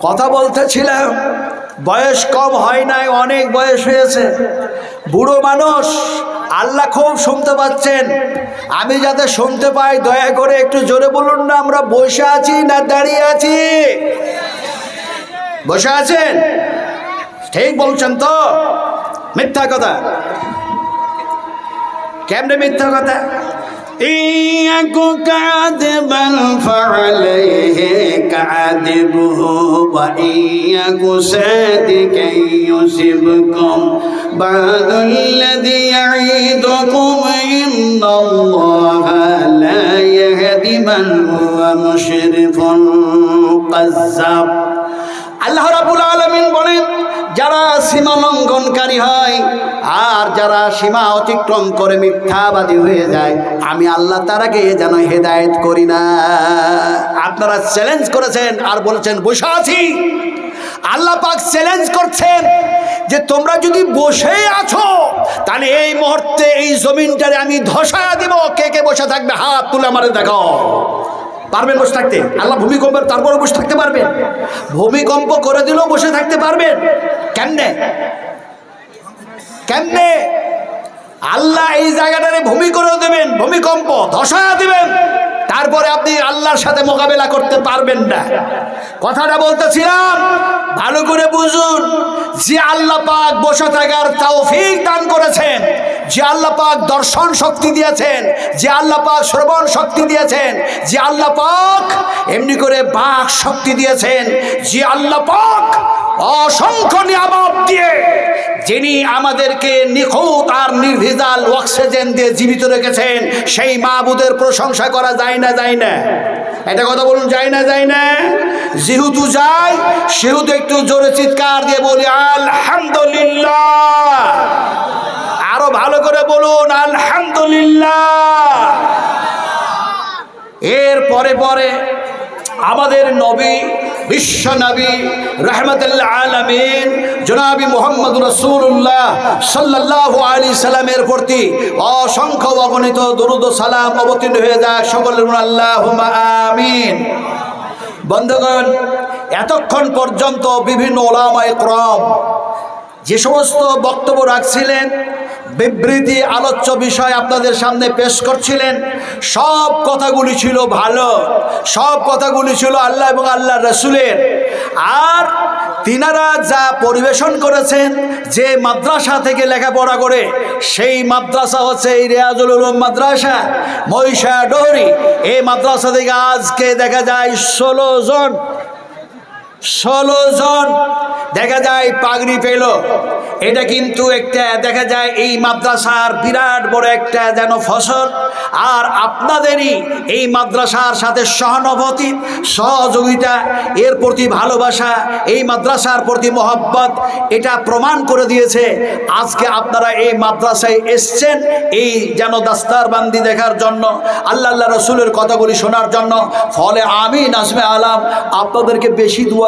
কথা বলতেছিলাম, বয়স কম হয় নাই, অনেক বয়স হয়েছে। বুড়ো মানুষ, আল্লাহ খুব শুনতে পাচ্ছেন। আমি যাতে শুনতে পাই, দয়া করে একটু জোরে বলুন না, আমরা বসে আছি না দাঁড়িয়ে আছি? বসে আছেন? ঠিক বলছেন তো। মিথ্যা কথা। কেমনে মিথ্যা কথা? ইয়াকু কাযিবান ফাআলাইহি কাযিবুহু ওয়া ইয়াকু সাদিকান ইউসিবকুম। বাদুল্লাযী ইয়াঈদুকুম ইন্নাল্লাহা লা ইয়াহদি মান হুয়া মুশরিফুন কাযযাব। আল্লাহ রাব্বুল আলামিন বলেন যারা সীমা লঙ্ঘনকারী হয় আর যারা সীমা অতিক্রম করে মিথ্যাবাদী হয়ে যায়, আমি আল্লাহ তারাকে যেন হেদায়েত করি না। আপনারা চ্যালেঞ্জ করেছেন আর বলেছেন, বসে আছি। আল্লাহ পাক চ্যালেঞ্জ করছেন যে তোমরা যদি বসে আছো, তাহলে এই মুহূর্তে এই জমিনটারে আমি ধসা দিব। কে কে বসে থাকবে? হাত তুলে আমাদের দেখো পারবেন বসে থাকতে? আল্লাহ ভূমিকম্পের তারপরে বসে থাকতে পারবেন? ভূমিকম্প করে দিলেও বসে থাকতে পারবেন। কেমনে? কেমনে? আল্লাহ এই জায়গাটারে ভূমি করে দেবেন, ভূমিকম্প ধসা দিবেন। তারপরে আপনি আল্লাহর সাথে মোকাবেলা করতে পারবেন না। কথাটা বলতেছিলাম, ভালো করে বুঝুন। যে আল্লাহ পাক বসে থাকার তৌফিক দান করেছেন, যে আল্লাহ পাক দর্শন শক্তি দিয়েছেন, যে আল্লাহ পাক শ্রবণ শক্তি দিয়েছেন, যে আল্লাহ পাক এমনি করে বাক শক্তি দিয়েছেন, যে আল্লাহ পাক অসংখ্য নিয়ামত দিয়ে যিনি আমাদেরকে নিখুঁত আর নির্ভিজাল অক্সিজেন দিয়ে জীবিত রেখেছেন, সেই মাহবুদের প্রশংসা করা যায় না যায় না। এটা কথা বলুন, যাই না যাই না। যেহেতু যাই, সেহেতু একটু জোরে চিৎকার দিয়ে বলি, আলহামদুলিল্লাহ। আরও ভালো করে বলুন, আলহামদুলিল্লাহ। এর পরে পরে আমাদের নবী, বিশ্ব নবী, রহমতুল্লাহ আলমিন, জনাবি মোহাম্মদ রসুল্লাহ সাল্লাহ আলী সালামের প্রতি অসংখ্য অগণিত দরুদ সালাম অবতীর্ণ হয়ে যাক সকলের আল্লাহ আমিন। বন্ধুগণ, এতক্ষণ পর্যন্ত বিভিন্ন ওলামায় ক্রম যে সমস্ত বক্তব্য রাখছিলেন বিবৃতি আলোচ্য বিষয় আপনাদের সামনে পেশ করছিলেন। সব কথাগুলি ছিল ভালো। সব কথাগুলি ছিল আল্লাহ এবং আল্লাহ রসুলের। আর তিনারা যা পরিবেশন করেছেন, যে মাদ্রাসা থেকে লেখাপড়া করে, সেই মাদ্রাসা হচ্ছে এই রেয়াজুল উলুম মাদ্রাসা মহিষা ডহরি এই মাদ্রাসা থেকে আজকে দেখা যায় ষোলো জন ষোলো জন, দেখা যায় পাগড়ি পেল। এটা কিন্তু একটা, দেখা যায় এই মাদ্রাসার বিরাট বড় একটা যেন ফসল। আর আপনাদেরই এই মাদ্রাসার সাথে সহানুভূতি, সহযোগিতা, এর প্রতি ভালোবাসা, এই মাদ্রাসার প্রতি মহব্বত, এটা প্রমাণ করে দিয়েছে আজকে আপনারা এই মাদ্রাসায় এসছেন এই যেন দাস্তারবান্দি দেখার জন্য, আল্লাহ রসুলের কথাগুলি শোনার জন্য। ফলে আমি নাজমে আলাম, আপনাদেরকে বেশি দোয়া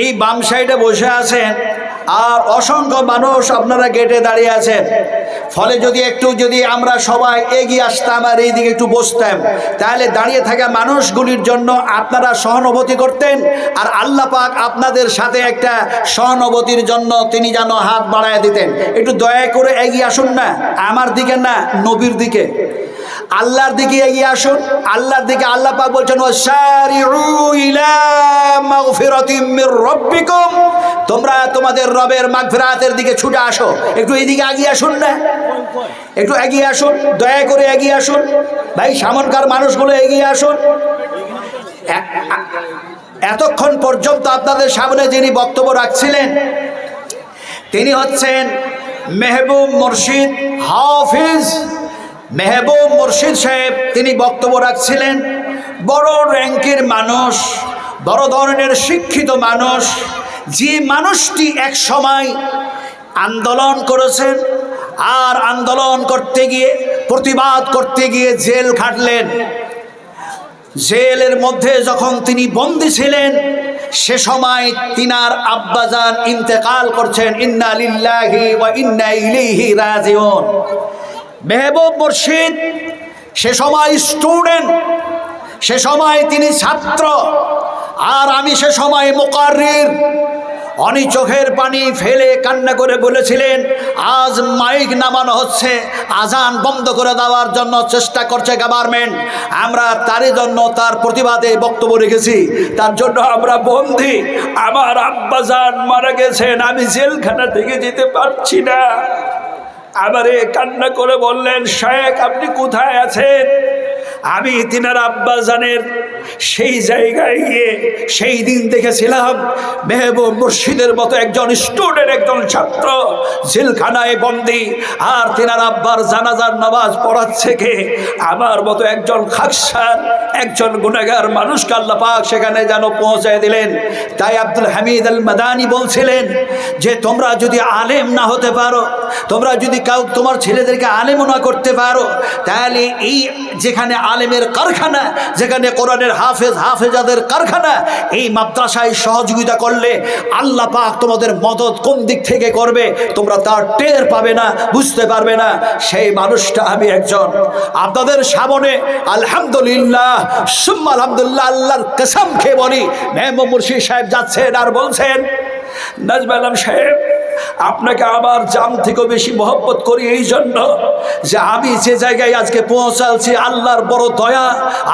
এই বাম সাইডে বসে আছেন আর অসংখ্য মানুষ আপনারা গেটে দাঁড়িয়ে আছেন। ফলে যদি একটু যদি আমরা সবাই এগিয়ে আসতাম আর এই দিকে একটু বসতাম, তাহলে দাঁড়িয়ে থাকা মানুষগুলির জন্য আপনারা সহানুভূতি করতেন আর আল্লাহ পাক আপনাদের সাথে একটা সহানুভূতির জন্য তিনি যেন হাত বাড়ায় দিতেন। একটু দয়া করে এগিয়ে আসুন না, আমার দিকে না, নবীর দিকে। আল্লাহর দিকে এগিয়ে আসুন। আল্লাহর দিকে আল্লাহ পাক বলছেন তোমরা তোমাদের রবের মাগফিরাতের দিকে ছুটে আসো। একটু এইদিকে এগিয়ে আসুন না। একটু এগিয়ে আসুন। দয়া করে এগিয়ে আসুন। ভাই, সামনকার মানুষগুলো এগিয়ে আসুন। এতক্ষণ পর্যন্ত আপনাদের সামনে যিনি বক্তব্য রাখছিলেন, তিনি হচ্ছেন মেহবুব মুর্শিদ হাফিজ। মেহবুব মুর্শিদ সাহেব, তিনি বক্তব্য রাখছিলেন, বড় র্যাঙ্কের মানুষ, বড় ধরনের শিক্ষিত মানুষ, যে মানুষটি এক সময় আন্দোলন করেছেন, আর আন্দোলন করতে গিয়ে, প্রতিবাদ করতে গিয়ে জেল খাটলেন। জেলের মধ্যে যখন তিনি বন্দী ছিলেন, সে সময় তিনার আব্বাজান ইন্তেকাল করছেন, ইন্না লিল্লাহি ইন্না ইলাইহি রাজিউন। মেহবুব মুর্শিদ, সে সময় স্টুডেন্ট সে সময় তিনি ছাত্র, আর আমি সে সময় মোকারির অনি চোখের পানি ফেলে কান্না করে বলেছিলেন, আজ মাইক নামানো হচ্ছে, আজান বন্ধ করে দেওয়ার জন্য চেষ্টা করছে গভর্নমেন্ট আমরা তারই জন্য তার প্রতিবাদে বক্তব্য রেখেছি। তার জন্য আমরা বন্দি। আমার আব্বাজান মারা গেছেন, আমি জেলখানা থেকে যেতে পারছি না। আমারে কান্না করে বললেন শেখ আপনি কোথায় আছেন? আমি তিনার আব্বাজানের সেই জায়গায় গিয়ে সেই দিন দেখেছিলাম মেহবুব মুর্শিদের মতো একজন স্টুডেন্ট একজন ছাত্র, জেলখানায় বন্দি, আর তিনার আব্বার জানাজার নামাজ পড়াচ্ছে কে আমার মতো একজন খাকসার, একজন গুণাগার মানুষকে আল্লাহ পাক সেখানে যেন পৌঁছায় দিলেন। তাই আব্দুল হামিদ আল মাদানি বলছিলেন যে, তোমরা যদি আলেম না হতে পারো, তোমরা যদি কাউ, তোমার ছেলেদেরকে আলেম না করতে পারো, তাহলে এই যেখানে আলেমের কারখানা, যেখানে কোরআনের হাফেজ, হাফেজাদের কারখানা, এই মাদ্রাসায় সহযোগিতা করলে আল্লাহ পাক তোমাদের মদত কোন দিক থেকে করবে, তোমরা তার টের পাবে না, বুঝতে পারবে না। সেই মানুষটা আমি একজন। আপনাদের সামনে আলহামদুলিল্লাহ, সুম্মা আলহামদুলিল্লাহ আল্লাহর কসম খেয়ে বলি, মেহমুদ মুর্শিদ সাহেব যাচ্ছেন আর বলছেন, নাজমা আলম সাহেব আপনাকে আমার জাম থেকেও বেশি মহব্বত করি এই জন্য যে আমি যে জায়গায় আজকে পৌঁছাচ্ছি আল্লাহর বড় দয়া,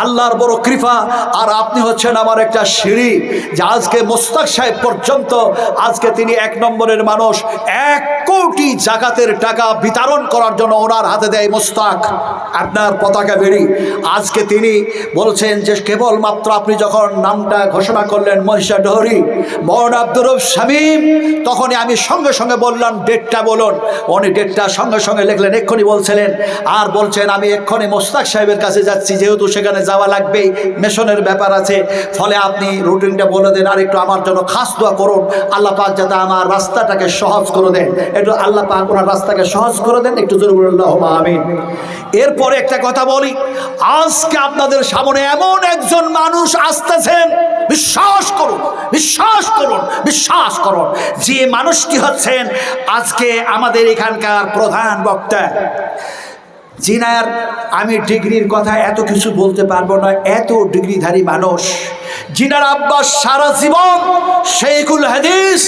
আল্লাহর বড় কৃপা, আর আপনি হচ্ছেন আমার একটা সিঁড়ি যে আজকে মোস্তাক সাহেব পর্যন্ত আজকে তিনি এক নম্বরের মানুষ, এক কোটি জাকাতের টাকা বিতরণ করার জন্য ওনার হাতে দেয় মোস্তাক। আপনার পতাকা বেরি আজকে তিনি বলছেন যে কেবলমাত্র আপনি যখন নামটা ঘোষণা করলেন মহিষা ডহরি মৌন আব্দুর শামীম, তখনই আমি সঙ্গে সঙ্গে বললাম ডেটটা বলুন। উনি ডেটটা সঙ্গে সঙ্গে লিখলেন, এক্ষুনি বলছিলেন, আর বলছেন, আমি এক্ষুনি মোস্তাক সাহেবের কাছে যাচ্ছি, যেহেতু সেখানে যাওয়া লাগবেই, মেশনের ব্যাপার আছে। ফলে আপনি রুটিনটা বলে দেন, আর একটু আমার জন্য খাস দোয়া করুন। আল্লাহ পাক যাতে আমার রাস্তাটাকে সহজ করে দেন। একটু আল্লাহ পাক ওনার রাস্তাকে সহজ করে দেন, একটু জোর বলুন, আল্লাহুম্মা আমিন। এরপরে একটা কথা বলি, আজকে আপনাদের সামনে এমন একজন মানুষ আসতেছেন বিশ্বাস করুন বিশ্বাস করুন বিশ্বাস করুন। যে মানুষটি হচ্ছেন আজকে আমাদের এখানকার প্রধান বক্তা। জিনার আমি ডিগ্রির কথা এত কিছু বলতে পারব না, এত ডিগ্রিধারী মানুষ। জিনার আব্বাস সারা জীবন শেখুল হাদিস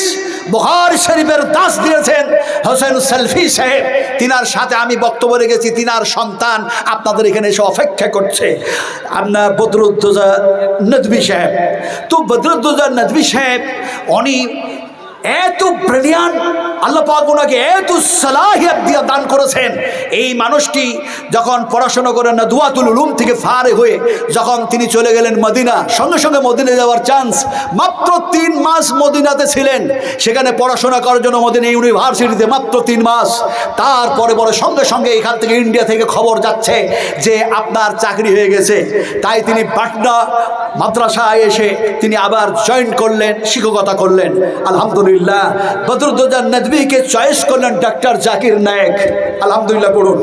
বুহার শরীফের দাস দিয়েছেন হোসেন সেলফি সাহেব। তিনার সাথে আমি বক্তব্য রেখেছি, তিনার সন্তান আপনাদের এখানে এসে অপেক্ষা করছে। আপনার বদরুদ্দোজা নদবী সাহেব। তো বদরুদ্দোজা নদবী সাহেব, উনি এত ব্রিলিয়ান আল্লাহ পাক ওনাকে এত সালাহিয়াত দিয়ে দান করেছেন। এই মানুষটি যখন পড়াশোনা করেন না দুয়াতুল উলুম থেকে ফারে হয়ে যখন তিনি চলে গেলেন মদিনা, সঙ্গে সঙ্গে মদিনা যাওয়ার চান্স মাত্র তিন মাস মদিনাতে ছিলেন। সেখানে পড়াশোনা করার জন্য মদিনা ইউনিভার্সিটিতে মাত্র তিন মাস। তারপরে বড় সঙ্গে সঙ্গে এখান থেকে ইন্ডিয়া থেকে খবর যাচ্ছে যে আপনার চাকরি হয়ে গেছে। তাই তিনি পাটনা মাদ্রাসায় এসে তিনি আবার জয়েন করলেন, শিক্ষকতা করলেন। আলহামদুলিল্লাহ, বদরুদ্দোজান নদীকে চয়েস করলেন ডক্টর জাকির নায়েক। আলহামদুলিল্লাহ পড়ুন।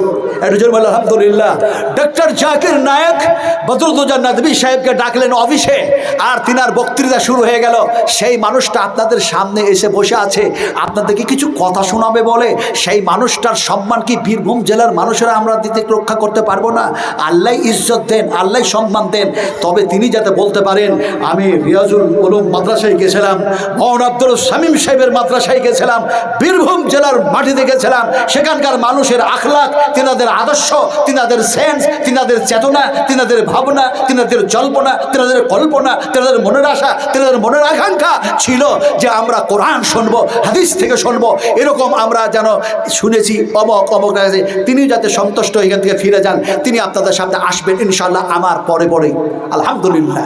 আলহামদুলিল্লাহ। ডক্টর জাকির নায়েক বদরুদ্দোজান নদী সাহেবকে ডাকলেন অফিসে। আর তিনার বক্তৃতা শুরু হয়ে গেল। সেই মানুষটা আপনাদের সামনে এসে বসে আছে। আপনাদেরকে কিছু কথা শোনাবে বলে। সেই মানুষটার সম্মান কি বীরভূম জেলার মানুষেরা আমরা দিতে রক্ষা করতে পারব না? আল্লাহ ইজ্জত দেন, আল্লাহ সম্মান দেন। তবে তিনি যাতে বলতে পারেন, আমি রিয়াজুল উলুম মাদ্রাসায় গেছিলাম মোহন আব্দুল শামীম সাহেবের মাদ্রাসায় গেছিলাম, বীরভূম জেলার মাটিতে গেছিলাম, সেখানকার মানুষের আখলাক তিনাদের আদর্শ, তিনাদের সেন্স তিনাদের চেতনা, তিনাদের ভাবনা, তিনাদের জল্পনা, তিনাদের কল্পনা, তিনাদের মনের আশা, তিনাদের মনের আকাঙ্ক্ষা ছিল যে আমরা কোরআন শুনব, হাদিস থেকে শুনব। এরকম আমরা যেন শুনেছি, অমক অমক কাছে তিনি যাতে সন্তুষ্ট এখান থেকে ফিরে যান, তিনি আপনাদের সামনে আসবেন ইনশাল্লাহ আমার পরে পরে। আলহামদুলিল্লাহ।